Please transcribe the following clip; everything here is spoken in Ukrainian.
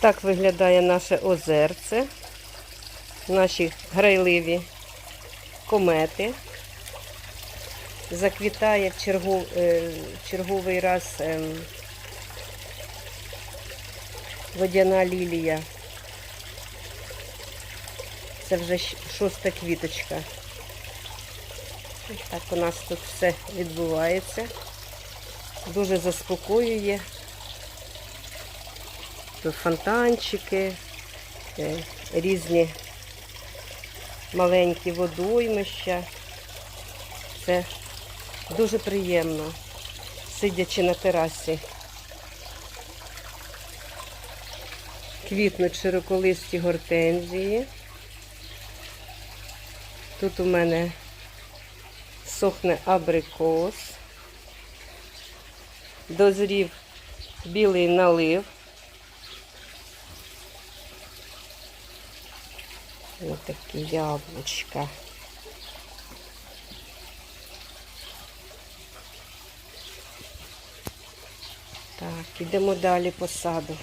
так виглядає наше озерце, наші грайливі комети. Заквітає в чергу- е, черговий раз ем, водяна лілія. Це вже шоста квіточка. Так у нас тут все відбувається. Дуже заспокоює. Тут фонтанчики, е, різні маленькі водоймища. Це дуже приємно, сидячи на терасі. Квітнуть широколисті гортензії. Тут у мене сохне абрикос. Дозрів білий налив. Ось такі яблучка. Так, ідемо далі по саду.